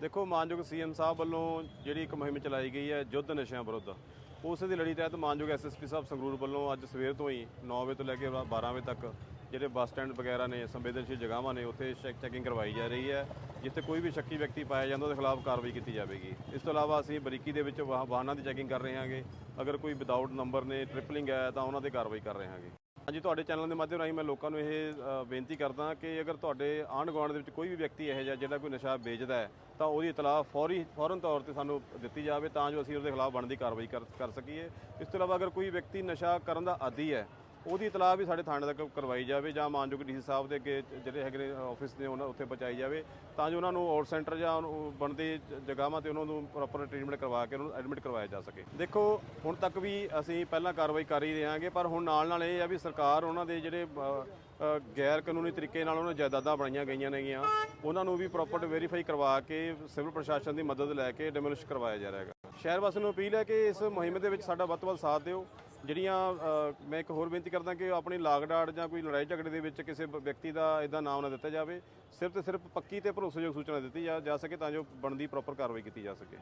ਦੇਖੋ ਮਾਨਯੋਗ ਸੀਐਮ ਸਾਹਿਬ ਵੱਲੋਂ ਜਿਹੜੀ ਇੱਕ ਮੁਹਿੰਮ ਚਲਾਈ ਗਈ ਹੈ ਯੁੱਧ ਨਸ਼ਿਆਂ ਵਿਰੁੱਧ, ਉਸ ਦੀ ਲੜੀ ਤਹਿਤ ਮਾਨਯੋਗ ਐਸਐਸਪੀ ਸਾਹਿਬ ਸੰਗਰੂਰ ਵੱਲੋਂ ਅੱਜ ਸਵੇਰ ਤੋਂ ਹੀ 9 ਵਜੇ ਤੋਂ ਲੈ ਕੇ 12 ਵਜੇ ਤੱਕ ਜਿਹੜੇ ਬੱਸ ਸਟੈਂਡ ਵਗੈਰਾ ਨੇ, ਸੰਵੇਦਨਸ਼ੀਲ ਜਗ੍ਹਾਵਾਂ ਨੇ, ਉੱਥੇ ਚੈੱਕ ਚੈਕਿੰਗ ਕਰਵਾਈ ਜਾ ਰਹੀ ਹੈ, ਜਿੱਥੇ ਕੋਈ ਵੀ ਸ਼ੱਕੀ ਵਿਅਕਤੀ ਪਾਇਆ ਜਾਂਦਾ ਉਹਦੇ ਖਿਲਾਫ ਕਾਰਵਾਈ ਕੀਤੀ ਜਾਵੇਗੀ। ਇਸ ਤੋਂ ਇਲਾਵਾ ਅਸੀਂ ਬਰੀਕੀ ਦੇ ਵਿੱਚ ਵਾਹ- ਵਾਹਨਾਂ ਦੀ ਚੈਕਿੰਗ ਕਰ ਰਹੇ ਹਾਂਗੇ। ਅਗਰ ਕੋਈ ਵਿਦਆਊਟ ਨੰਬਰ ਨੇ ਟ੍ਰਿਪਲਿੰਗ ਹੈ, ਤਾਂ ਉਹਨਾਂ ਤੇ ਕਾਰਵਾਈ ਕਰ ਰਹੇ ਹਾਂਗੇ। ਹਾਂਜੀ, ਤੁਹਾਡੇ ਚੈਨਲ ਦੇ ਮਾਧਿਅਮ ਰਾਹੀਂ ਮੈਂ ਲੋਕਾਂ ਨੂੰ ਇਹ ਬੇਨਤੀ ਕਰਦਾ ਕਿ ਅਗਰ ਤੁਹਾਡੇ ਆਂਢ ਗੁਆਂਢ ਦੇ ਵਿੱਚ ਕੋਈ ਵੀ ਵਿਅਕਤੀ ਇਹੋ ਜਿਹਾ ਜਿਹੜਾ ਕੋਈ ਨਸ਼ਾ ਵੇਚਦਾ ਹੈ, ਤਾਂ ਉਹਦੀ ਇਤਲਾਹ ਫੌਰੀ, ਫੌਰਨ ਤੌਰ ਤੇ ਸਾਨੂੰ ਦਿੱਤੀ ਜਾਵੇ ਤਾਂ ਜੋ ਅਸੀਂ ਉਹਦੇ ਖਿਲਾਫ ਬਣਦੀ ਕਾਰਵਾਈ ਕਰ ਕਰ ਸਕੀਏ। ਇਸ ਤੋਂ ਇਲਾਵਾ ਅਗਰ ਕੋਈ ਵਿਅਕਤੀ ਨਸ਼ਾ ਕਰਨ ਦਾ ਆਦੀ ਹੈ ਉਹਦੀ ਇਤਲਾਹ ਵੀ ਸਾਡੇ ਥਾਣੇ ਤੱਕ ਕਰਵਾਈ ਜਾਵੇ ਜਾਂ ਮਾਨਯੋਗ ਡੀਸੀ ਸਾਹਿਬ ਦੇ ਅੱਗੇ ਜਿਹੜੇ ਹੈਗੇ ਨੇ ਆਫਿਸ ਨੇ ਉਹਨਾਂ ਉੱਥੇ ਪਹੁੰਚਾਈ ਜਾਵੇ, ਤਾਂ ਜੋ ਉਹਨਾਂ ਨੂੰ ਆਊਟ ਸੈਂਟਰ ਜਾਂ ਉਹਨੂੰ ਬਣਦੀ ਜਗ੍ਹਾਵਾਂ ਤੇ ਉਹਨਾਂ ਨੂੰ ਪ੍ਰੋਪਰ ਟ੍ਰੀਟਮੈਂਟ ਕਰਵਾ ਕੇ ਉਹਨਾਂ ਨੂੰ ਐਡਮਿਟ ਕਰਵਾਇਆ ਜਾ ਸਕੇ। ਦੇਖੋ, ਹੁਣ ਤੱਕ ਵੀ ਅਸੀਂ ਪਹਿਲਾਂ ਕਾਰਵਾਈ ਕਰ ਹੀ ਰਹੇ ਹਾਂਗੇ ਪਰ ਹੁਣ ਨਾਲ ਨਾਲ ਇਹ ਆ ਵੀ ਸਰਕਾਰ ਉਹਨਾਂ ਦੇ ਜਿਹੜੇ ਗੈਰ ਕਾਨੂੰਨੀ ਤਰੀਕੇ ਨਾਲ ਉਹਨਾਂ ਜਾਇਦਾਦਾਂ ਬਣਾਈਆਂ ਗਈਆਂ ਨੇਗੀਆਂ, ਉਹਨਾਂ ਨੂੰ ਵੀ ਪ੍ਰੋਪਰ ਵੈਰੀਫਾਈ ਕਰਵਾ ਕੇ ਸਿਵਲ ਪ੍ਰਸ਼ਾਸਨ ਦੀ ਮਦਦ ਲੈ ਕੇ ਡਿਮੋਲਿਸ਼ ਕਰਵਾਇਆ ਜਾ ਰਿਹਾ ਹੈਗਾ। ਸ਼ਹਿਰ ਵਾਸੀਆਂ ਨੂੰ ਅਪੀਲ ਹੈ ਕਿ ਇਸ ਮੁਹਿੰਮ ਦੇ ਵਿੱਚ ਸਾਡਾ ਵੱਧ ਤੋਂ ਵੱਧ ਸਾਥ ਦਿਓ। ਜਿਹੜੀਆਂ ਮੈਂ ਇੱਕ ਹੋਰ ਬੇਨਤੀ ਕਰਦਾ ਕਿ ਆਪਣੀ ਲਾਗਡਾਟ ਜਾਂ ਕੋਈ ਲੜਾਈ ਝਗੜੇ ਦੇ ਵਿੱਚ ਕਿਸੇ ਬ- ਵਿਅਕਤੀ ਦਾ ਇਦਾਂ ਨਾਮ ਨਾ ਦਿੱਤਾ ਜਾਵੇ। ਸਿਰਫ ਤੇ ਸਿਰਫ ਪੱਕੀ ਤੇ ਭਰੋਸੇਯੋਗ ਸੂਚਨਾ ਦਿੱਤੀ ਜਾ ਜਾ ਸਕੇ ਤਾਂ ਜੋ ਬਣਦੀ ਪ੍ਰੋਪਰ ਕਾਰਵਾਈ ਕੀਤੀ ਜਾ ਸਕੇ।